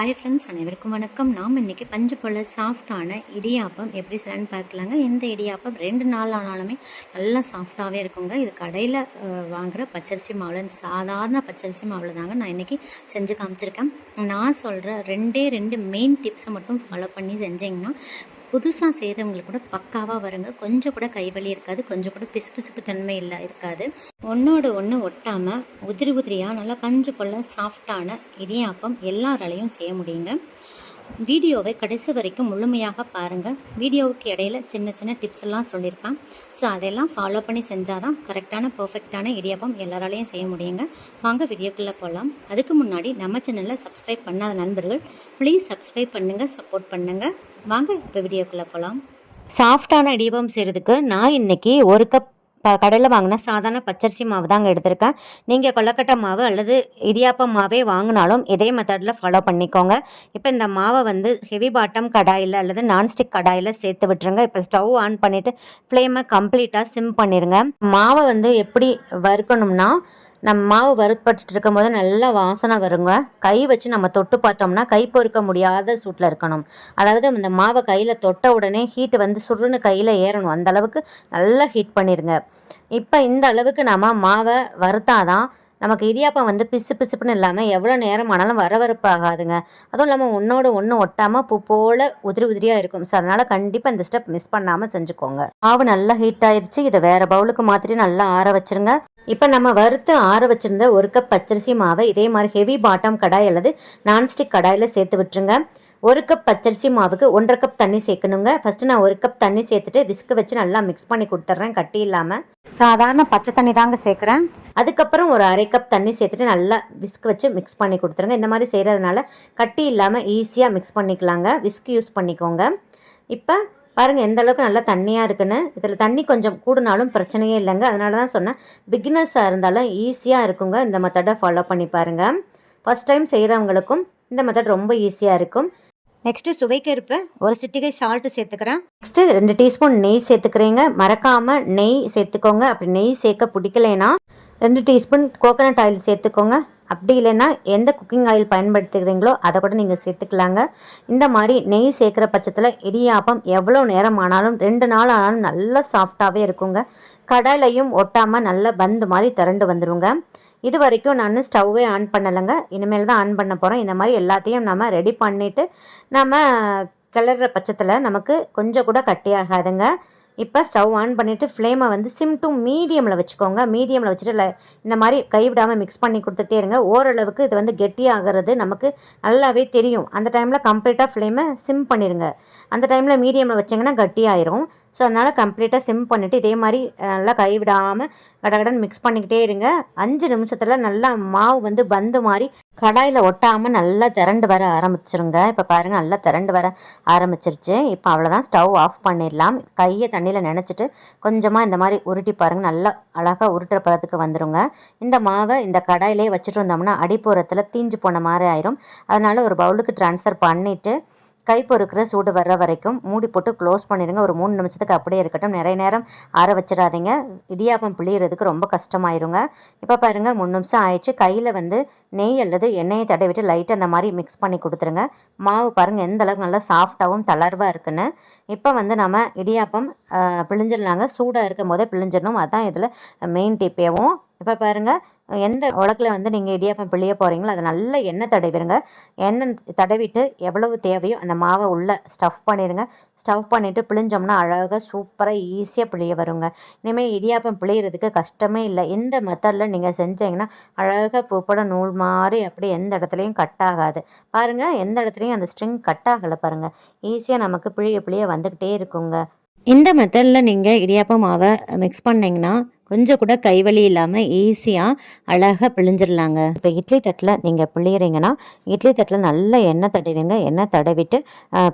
Hi friends அனைவருக்கும் வணக்கம். நாம் இன்றைக்கி பஞ்சு போல் சாஃப்டான இடியாப்பம் எப்படி செய்யலான்னு பார்க்கலாங்க. இந்த இடியாப்பம்? ரெண்டு நாள் ஆனாலுமே நல்லா சாஃப்டாகவே இருக்குங்க. இது கடையில் வாங்குகிற பச்சரிசி மாவில் சாதாரண பச்சரிசி மாவில் தாங்க நான் இன்றைக்கி செஞ்சு காமிச்சிருக்கேன். நான் சொல்கிற ரெண்டே ரெண்டு மெயின் டிப்ஸை மட்டும் ஃபாலோ பண்ணி செஞ்சிங்கன்னா புதுசாக செய்கிறவங்களுக்கு கூட பக்காவாக வருங்க. கொஞ்சம் கூட கைவலி இருக்காது. கொஞ்சம் கூட பிசுபிசுப்பு தன்மை இல்லை இருக்காது. ஒன்றோட ஒன்று ஒட்டாமல் உதிரி உதிரியாக நல்லா பஞ்சு போல் சாஃப்டான இடியாப்பம் எல்லாராலையும் செய்ய முடியுங்க. வீடியோவை கடைசி வரைக்கும் முழுமையாக பாருங்கள் வீடியோவுக்கு இடையில சின்ன சின்ன டிப்ஸ் எல்லாம் சொல்லியிருப்பேன் ஸோ அதெல்லாம் ஃபாலோ பண்ணி செஞ்சால் தான் கரெக்டான பர்ஃபெக்டான இடியாப்பம் எல்லாராலையும் செய்ய முடியுங்க. வாங்க வீடியோக்குள்ளே போகலாம் அதுக்கு முன்னாடி நம்ம சேனலில் சப்ஸ்கிரைப் பண்ணாத நண்பர்கள் ப்ளீஸ் சப்ஸ்கிரைப் பண்ணுங்கள் சப்போர்ட் பண்ணுங்கள் வாங்க இப்போ வீடியோக்குள்ளே போகலாம் சாஃப்டான இடியப்பம் செய்கிறதுக்கு நான் இன்றைக்கி ஒரு கப் ப கடையில் வாங்கின சாதாரண பச்சரிசி மாவு தாங்க எடுத்திருக்கேன். நீங்கள் கொல்லக்கட்டை மாவு அல்லது இடியாப்பம் மாவே வாங்கினாலும் இதே மெத்தடில் ஃபாலோ பண்ணிக்கோங்க. இப்போ இந்த மாவை வந்து ஹெவி பாட்டம் கடாயில் அல்லது நான்ஸ்டிக் கடாயில் சேர்த்து விட்டுருங்க. இப்போ ஸ்டவ் ஆன் பண்ணிவிட்டு ஃப்ளேமை கம்ப்ளீட்டாக சிம் பண்ணிடுங்க மாவை வந்து எப்படி வறுக்கணும்னா நம்ம மாவு வறுப்பட்டு இருக்கும் போது நல்லா வாசனை வருங்க. கை வச்சு நம்ம தொட்டு பார்த்தோம்னா கை பொறுக்க முடியாத சூட்டில் இருக்கணும். அதாவது இந்த மாவை கையில் தொட்ட உடனே ஹீட் வந்து சுருன்னு கையில் ஏறணும். அந்த அளவுக்கு நல்லா ஹீட் பண்ணிடுங்க இப்போ இந்த அளவுக்கு நம்ம மாவை வறுத்தாதான் நமக்கு இடியாப்பம் வந்து பிசு பிசுப்புன்னு இல்லாமல் எவ்வளோ நேரம் ஆனாலும் வரவரப்பாகாதுங்க அதுவும் இல்லாமல் ஒன்றோட ஒன்று ஒட்டாமல் பூ போல் உதிரி உதிரியாக இருக்கும். ஸோ அதனால் கண்டிப்பாக இந்த ஸ்டெப் மிஸ் பண்ணாமல் செஞ்சுக்கோங்க. மாவு நல்லா ஹீட் ஆயிடுச்சு இதை வேறு பவுலுக்கு மாற்றிட்டு நல்லா ஆற வச்சுருங்க. இப்போ நம்ம வறுத்து ஆற வச்சுருந்த ஒரு கப் பச்சரிசி மாவை இதே மாதிரி ஹெவி பாட்டம் கடாய் அல்லது நான்ஸ்டிக் கடாயில் சேர்த்து விட்டுருங்க. ஒரு கப் பச்சரிசி மாவுக்கு ஒன்றரை கப் தண்ணி சேர்க்கணுங்க. ஃபஸ்ட்டு நான் ஒரு கப் தண்ணி சேர்த்துட்டு விஸ்கு வச்சு நல்லா மிக்ஸ் பண்ணி கொடுத்துட்றேன் கட்டி இல்லாமல் சாதாரண பச்சை தண்ணி தாங்க சேர்க்குறேன். அதுக்கப்புறம் ஒரு அரை கப் தண்ணி சேர்த்துட்டு நல்லா விஸ்க் வச்சு மிக்ஸ் பண்ணி கொடுத்துருங்க. இந்த மாதிரி செய்கிறதுனால கட்டி இல்லாமல் ஈஸியாக மிக்ஸ் பண்ணிக்கலாங்க. விஸ்க் யூஸ் பண்ணிக்கோங்க. இப்போ பாருங்கள் எந்த அளவுக்கு நல்லா தண்ணியாக இருக்குன்னு. இதில் தண்ணி கொஞ்சம் கூடுனாலும் பிரச்சனையே இல்லைங்க. அதனால தான் சொன்னேன். பிகினர்ஸாக இருந்தாலும் ஈஸியாக இருக்குங்க. இந்த மெத்தடை ஃபாலோ பண்ணி பாருங்கள் ஃபஸ்ட் டைம் செய்கிறவங்களுக்கும் இந்த மெத்தட் ரொம்ப ஈஸியாக இருக்கும். நெக்ஸ்ட்டு சுவைக்கருப்பு ஒரு சிட்டிகை சால்ட்டு சேர்த்துக்கிறேன். நெக்ஸ்ட்டு ரெண்டு டீஸ்பூன் நெய் சேர்த்துக்கிறீங்க. மறக்காமல் நெய் சேர்த்துக்கோங்க. அப்படி நெய் சேர்க்க பிடிக்கலைன்னா ரெண்டு டீஸ்பூன் கோகோனட் ஆயில் சேர்த்துக்கோங்க. அப்படி இல்லைன்னா எந்த குக்கிங் ஆயில் பயன்படுத்துகிறீங்களோ அதை கூட நீங்கள் சேர்த்துக்கலாங்க. இந்த மாதிரி நெய் சேர்க்குற பட்சத்தில் இடியாப்பம் எவ்வளோ நேரம் ஆனாலும் ரெண்டு நாள் ஆனாலும் நல்லா சாஃப்டாகவே இருக்குங்க. கடலையும் ஒட்டாமல் நல்ல பந்து மாதிரி திரண்டு வந்துடுங்க இது வரைக்கும் நான் ஸ்டவ்வே ஆன் பண்ணலைங்க. இனிமேல் தான் ஆன் பண்ண போகிறோம் இந்த மாதிரி எல்லாத்தையும் நம்ம ரெடி பண்ணிவிட்டு நம்ம கிளற பட்சத்தில் நமக்கு கொஞ்சம் கூட கட்டியாகாதுங்க இப்போ ஸ்டவ் ஆன் பண்ணிவிட்டு ஃப்ளேமை வந்து சிம் டு மீடியமில் வச்சுக்கோங்க. மீடியமில் வச்சுட்டு இந்த மாதிரி கைவிடாமல் மிக்ஸ் பண்ணி கொடுத்துட்டே இருங்க. ஓரளவுக்கு இது வந்து கெட்டியாகிறது நமக்கு நல்லாவே தெரியும். அந்த டைமில் கம்ப்ளீட்டாக ஃப்ளேமை சிம் பண்ணிடுங்க அந்த டைமில் மீடியமில் வச்சிங்கன்னா கட்டியாயிரும் ஸோ அதனால் கம்ப்ளீட்டாக சிம் பண்ணிவிட்டு இதே மாதிரி நல்லா கைவிடாமல் கடகடன் மிக்ஸ் பண்ணிக்கிட்டே இருங்க. அஞ்சு நிமிஷத்தில் நல்லா மாவு வந்து பந்து மாதிரி கடாயில் ஒட்டாமல் நல்லா திரண்டு வர ஆரம்பிச்சிருங்க. இப்போ பாருங்கள் நல்லா திரண்டு வர ஆரம்பிச்சிருச்சு. இப்போ அவ்வளோதான் ஸ்டவ் ஆஃப் பண்ணிடலாம். கையை தண்ணியில் நினச்சிட்டு கொஞ்சமாக இந்த மாதிரி உருட்டி பாருங்கள் நல்லா அழகாக உருட்டுற பதத்துக்கு வந்துடுங்க இந்த மாவை இந்த கடாயிலே வச்சுட்டு வந்தோம்னா அடிப்புறத்தில் தீஞ்சு போன மாதிரி ஆயிரும். அதனால் ஒரு பவுலுக்கு ட்ரான்ஸ்ஃபர் பண்ணிவிட்டு கை பொறுக்கிற சூடு வர்ற வரைக்கும் மூடி போட்டு க்ளோஸ் பண்ணிடுங்க. ஒரு மூணு நிமிஷத்துக்கு அப்படியே இருக்கட்டும். நிறைய நேரம் ஆற வச்சிடாதீங்க. இடியாப்பம் பிழியறதுக்கு ரொம்ப கஷ்டமாயிருங்க. இப்போ பாருங்கள் மூணு நிமிஷம் ஆயிடுச்சு. கையில் வந்து நெய் அல்லது எண்ணெயை தடவிட்டு லைட்டாக அந்த மாதிரி மிக்ஸ் பண்ணி கொடுத்துருங்க. மாவு பாருங்கள் எந்த அளவுக்கு நல்லா சாஃப்டாகவும் தளர்வாக இருக்குன்னு. இப்போ வந்து நம்ம இடியாப்பம் பிழிஞ்சிடலாங்க. சூடாக இருக்கும் போதே பிழிஞ்சிடணும். அதுதான் இதில் மெயின் டிப்பேவும் இப்போ பாருங்கள் எந்த உலக்கில் வந்து நீங்கள் இடியாப்பம் பிழிய போகிறீங்களோ அதை நல்ல எண்ணெய் தடவிடுங்க எண்ணெய் தடவிட்டு எவ்வளவு தேவையோ அந்த மாவை உள்ளே ஸ்டஃப் பண்ணிடுங்க ஸ்டவ் பண்ணிவிட்டு பிழிஞ்சோம்னா அழகாக சூப்பராக ஈஸியாக பிழிய வருங்க. இனிமேல் இடியாப்பம் பிழியறதுக்கு கஷ்டமே இல்லை. இந்த மெத்தடில் நீங்கள் செஞ்சீங்கன்னா அழகாக பூப்பட நூல் மாதிரி அப்படி எந்த இடத்துலையும் கட் ஆகாது. பாருங்கள் எந்த இடத்துலையும் அந்த ஸ்ட்ரிங் கட் ஆகலை பாருங்கள் ஈஸியாக நமக்கு பிழிய பிழிய வந்துக்கிட்டே இருக்குங்க. இந்த மெத்தடில் நீங்கள் இடியாப்பம் மாவை மிக்ஸ் பண்ணிங்கன்னா கொஞ்சம் கூட கைவலி இல்லாமல் ஈஸியாக அழகாக பிழிஞ்சிடலாங்க இப்போ இட்லி தட்டில் நீங்கள் பிழியிறீங்கன்னா இட்லி தட்டில் நல்லா எண்ணெய் தடவிங்க. எண்ணெய் தடவிட்டு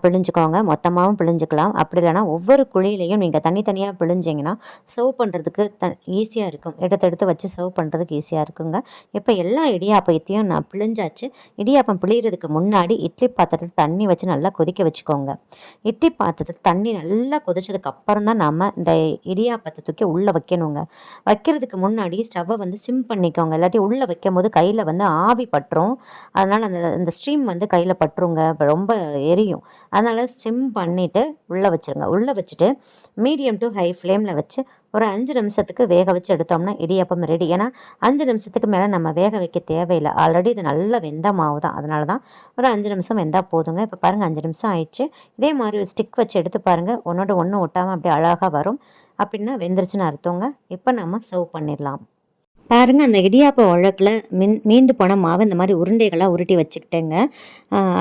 பிழிஞ்சுக்கோங்க. மொத்தமாகவும் பிழிஞ்சுக்கலாம். அப்படி இல்லைனா ஒவ்வொரு குழியிலையும் நீங்கள் தனித்தனியாக பிழிஞ்சிங்கன்னா சர்வ் பண்ணுறதுக்கு த ஈஸியாக இருக்கும். எடுத்தெடுத்து வச்சு சர்வ் பண்ணுறதுக்கு ஈஸியாக இருக்குங்க. இப்போ எல்லா இடியாப்பத்தையும் நான் பிழிஞ்சாச்சு. இடியாப்பம் பிழிகிறதுக்கு முன்னாடி இட்லி பாத்திரத்தில் தண்ணி வச்சு நல்லா கொதிக்க வச்சுக்கோங்க. இட்லி பாத்திரத்தில் தண்ணி நல்லா கொதிச்சதுக்கு அப்புறம் தான் நம்ம இந்த இடியாப்பத்தை தூக்கி உள்ளே வைக்கணுங்க. வைக்கிறதுக்கு முன்னாடி ஸ்டவ்வை வந்து சிம் பண்ணிக்கோங்க. இல்லாட்டி உள்ளே வைக்கும் போது கையில் வந்து ஆவி பட்டுரும். அதனால் அந்த அந்த ஸ்டீம் வந்து கையில் பட்டுருங்க. ரொம்ப எரியும். அதனால் சிம் பண்ணிவிட்டு உள்ளே வச்சுருங்க. உள்ளே வச்சுட்டு மீடியம் டு ஹை ஃப்ளேமில் வச்சு ஒரு அஞ்சு நிமிஷத்துக்கு வேக வச்சு எடுத்தோம்னா இடியாப்பம் ரெடி ஏன்னா அஞ்சு நிமிஷத்துக்கு மேலே நம்ம வேக வைக்க தேவையில்லை. ஆல்ரெடி இது நல்ல வெந்த மாவு தான். அதனால தான் ஒரு அஞ்சு நிமிஷம் வெந்தால் போதுங்க. இப்போ பாருங்கள் அஞ்சு நிமிஷம் ஆயிடுச்சு. இதே மாதிரி ஒரு ஸ்டிக் வச்சு எடுத்து பாருங்கள் ஒன்றோட ஒன்று ஒட்டாமல் அப்படியே அழகாக வரும். அப்படின்னா வெந்துருச்சுன்னு அர்த்தங்க. இப்போ நம்ம சர்வ் பண்ணிடலாம். பாருங்க அந்த இடியாப்ப உழக்கில் மின் மீந்து போன மாவு இந்த மாதிரி உருண்டைகளாக உருட்டி வச்சுக்கிட்டேங்க.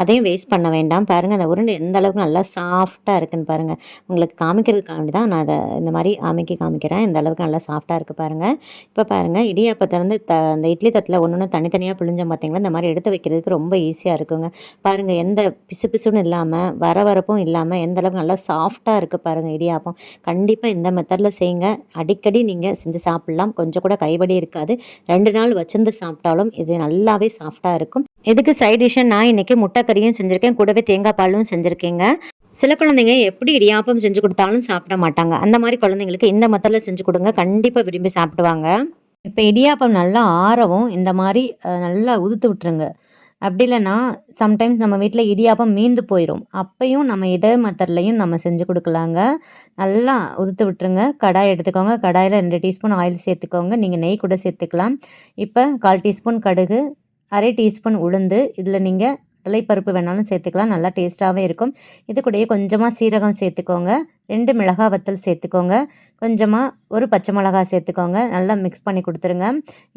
அதையும் வேஸ்ட் பண்ண வேண்டாம். பாருங்கள் அந்த உருண்டை எந்த அளவுக்கு நல்லா சாஃப்டாக இருக்குன்னு பாருங்கள் உங்களுக்கு காமிக்கிறதுக்காண்டி தான் நான் அதை இந்த மாதிரி அமைக்கி காமிக்கிறேன். இந்த அளவுக்கு நல்லா சாஃப்டாக இருக்குது பாருங்கள் இப்போ பாருங்கள் இடியாப்பத்தை வந்து த அந்த இட்லி தட்டில் ஒன்று ஒன்று தனித்தனியாக பிழிஞ்சோம் பார்த்தீங்களா? இந்த மாதிரி எடுத்து வைக்கிறதுக்கு ரொம்ப ஈஸியாக இருக்குங்க. பாருங்கள் எந்த பிசு பிசுன்னு இல்லாமல் வர வரப்பும் இல்லாமல் எந்த அளவுக்கு நல்லா சாஃப்டாக இருக்குது பாருங்கள் இடியாப்பம். கண்டிப்பாக இந்த மெத்தடில் செய்யுங்க. அடிக்கடி நீங்கள் செஞ்சு சாப்பிட்லாம். கொஞ்சம் கூட கைவடி இருக்குது. ரெண்டு நாள் வச்சிருந்து சாப்பிட்டாலும் இது நல்லாவே சாஃப்டாக இருக்கும். இதுக்கு சைட் டிஷ்ஷாக நான் இன்றைக்கி முட்டைக்கறியும் செஞ்சுருக்கேன். கூடவே தேங்காய் பாலும் செஞ்சுருக்கேங்க. சில குழந்தைங்க எப்படி இடியாப்பம் செஞ்சு கொடுத்தாலும் சாப்பிட மாட்டாங்க. அந்த மாதிரி குழந்தைங்களுக்கு இந்த மெத்தடில் செஞ்சு கொடுங்க. கண்டிப்பாக விரும்பி சாப்பிடுவாங்க. இப்போ இடியாப்பம் நல்லா ஆறவும் இந்த மாதிரி நல்லா உதுத்து விட்டுருங்க. அப்படி இல்லைன்னா சம்டைம்ஸ் நம்ம வீட்டில் இடியாப்பம் மீந்து போயிடும் அப்பையும் நம்ம இதே மெத்தட்லையும் நம்ம செஞ்சு கொடுக்கலாங்க. நல்லா உதுத்து விட்டுருங்க. கடாய் எடுத்துக்கோங்க. கடாயில் ரெண்டு டீஸ்பூன் ஆயில் சேர்த்துக்கோங்க. நீங்கள் நெய் கூட சேர்த்துக்கலாம். இப்போ கால் டீஸ்பூன் கடுகு அரை டீஸ்பூன் உளுந்து இதில் நீங்கள் கடலைப்பருப்பு வேணாலும் சேர்த்துக்கலாம் நல்லா டேஸ்ட்டாகவே இருக்கும். இது கூடயே கொஞ்சமாக சீரகம் சேர்த்துக்கோங்க. ரெண்டு மிளகாய் வத்தல் சேர்த்துக்கோங்க. கொஞ்சமாக ஒரு பச்சை மிளகா சேர்த்துக்கோங்க. நல்லா மிக்ஸ் பண்ணி கொடுத்துருங்க.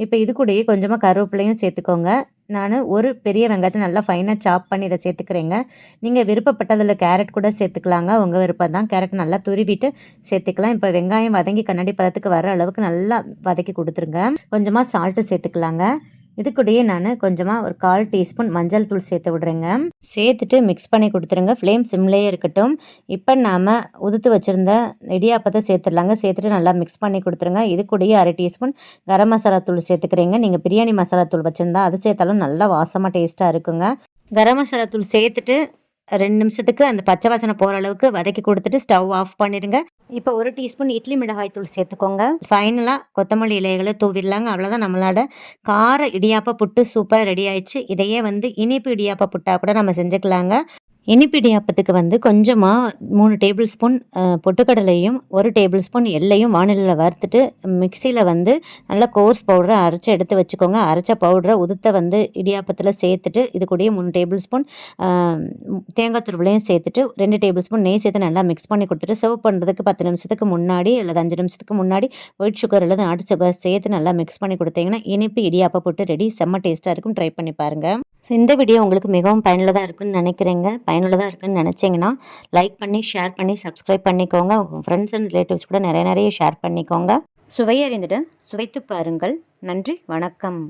இப்போ இது கூடயே கொஞ்சமாக கருவேப்பிலையும் சேர்த்துக்கோங்க. நான் ஒரு பெரிய வெங்காயத்தை நல்லா ஃபைனாக சாப் பண்ணி இதை சேர்த்துக்கிறேங்க. நீங்கள் விருப்பப்பட்டதில் கேரட் கூட சேர்த்துக்கலாங்க. உங்கள் விருப்பம் தான். கேரட் நல்லா துருவிட்டு சேர்த்துக்கலாம். இப்போ வெங்காயம் வதங்கி கண்ணாடி பதத்துக்கு வர அளவுக்கு நல்லா வதக்கி கொடுத்துருங்க. கொஞ்சமாக சால்ட்டு சேர்த்துக்கலாங்க. இது கூடயே நான் கொஞ்சமாக ஒரு கால் டீஸ்பூன் மஞ்சள் தூள் சேர்த்து விடுறேங்க. சேர்த்துட்டு மிக்ஸ் பண்ணி கொடுத்துருங்க. ஃப்ளேம் சிம்லேயே இருக்கட்டும். இப்போ நாம் உதுத்து வச்சுருந்த இடியாப்பத்தை சேர்த்துடலாங்க. சேர்த்துட்டு நல்லா மிக்ஸ் பண்ணி கொடுத்துருங்க. இது கூடயே அரை டீஸ்பூன் கரம் மசாலா தூள் சேர்த்துக்கிறீங்க. நீங்கள் பிரியாணி மசாலா தூள் வச்சுருந்தா அது சேர்த்தாலும் நல்லா வாசமாக டேஸ்ட்டாக இருக்குங்க. கரம் மசாலா தூள் சேர்த்துட்டு ரெண்டு நிமிஷத்துக்கு அந்த பச்சை வாசனை போகிற அளவுக்கு வதக்கி கொடுத்துட்டு ஸ்டவ் ஆஃப் பண்ணிடுங்க இப்போ ஒரு டீஸ்பூன் இட்லி மிளகாய் தூள் சேர்த்துக்கோங்க. ஃபைனலாக கொத்தமல்லி இலைகளை தூவிடலாங்க. அவ்வளோதான் நம்மளோட கார இடியாப்ப புட்டு சூப்பராக ரெடி ஆயிடுச்சு. இதையே வந்து இனிப்பு இடியாப்ப புட்டா கூட நம்ம செஞ்சுக்கலாங்க. இனிப்பு இடியாப்பத்துக்கு வந்து கொஞ்சமாக மூணு டேபிள் ஸ்பூன் பொட்டுக்கடலையும் ஒரு டேபிள் ஸ்பூன் எல்லையும் வானிலையில் வறுத்துட்டு மிக்சியில் வந்து நல்லா கோர்ஸ் பவுடரை அரைச்சி எடுத்து வச்சுக்கோங்க. அரைச்ச பவுடரை உதுத்த வந்து இடியாப்பத்தில் சேர்த்துட்டு இது கூடயே மூணு டேபிள் ஸ்பூன் தேங்காய் துருவலையும் சேர்த்துட்டு ரெண்டு டேபிள் ஸ்பூன் நெய் சேர்த்து நல்லா மிக்ஸ் பண்ணி கொடுத்துட்டு சர்வ் பண்ணுறதுக்கு பத்து நிமிஷத்துக்கு முன்னாடி அல்லது அஞ்சு நிமிஷத்துக்கு முன்னாடி ஒயிட் சுகர் அல்லது நாட்டு சுகர் சேர்த்து நல்லா மிக்ஸ் பண்ணி கொடுத்தீங்கன்னா இனிப்பு இடியாப்பம் போட்டு ரெடி செம்ம டேஸ்ட்டாக இருக்கும். ட்ரை பண்ணி பாருங்கள் ஸோ இந்த வீடியோ உங்களுக்கு மிகவும் பயனுள்ளதாக இருக்குன்னு நினைக்கிறேங்க. பயனுள்ளதாக இருக்குன்னு நினச்சிங்கன்னா லைக் பண்ணி ஷேர் பண்ணி சப்ஸ்கிரைப் பண்ணிக்கோங்க. உங்கள் ஃப்ரெண்ட்ஸ் அண்ட் ரிலேட்டிவ்ஸ் கூட நிறைய நிறைய ஷேர் பண்ணிக்கோங்க. சுவையறிந்துட்டு சுவைத்து பாருங்கள். நன்றி வணக்கம்.